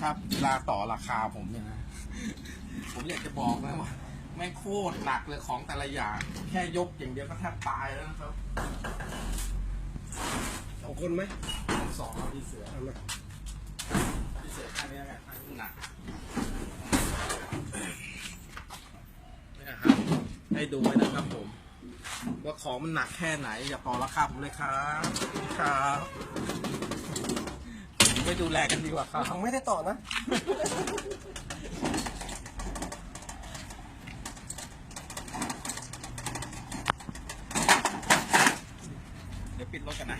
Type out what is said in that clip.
นะครับ เวลาต่อราคาผมเนี่ยนะ ผมอยากจะบอกนะว่าแม่งโคตรหนักเลยของแต่ละอย่าง แค่ยกอย่างเดียวก็แทบตายแล้วนะครับสองคนไหมผมสองเอาที่เสือเอามาที่เสือข้างนี้ไงข้างนี้หนักเนี่ยครับให้ดูไว้นะครับผม ว่าของมันหนักแค่ไหน อย่าต่อราคาผมเลยครับครับ ไปดูแลกันดีกว่าครับของไม่ได้ต่อนะ เดี๋ยวปิดรถกันนะ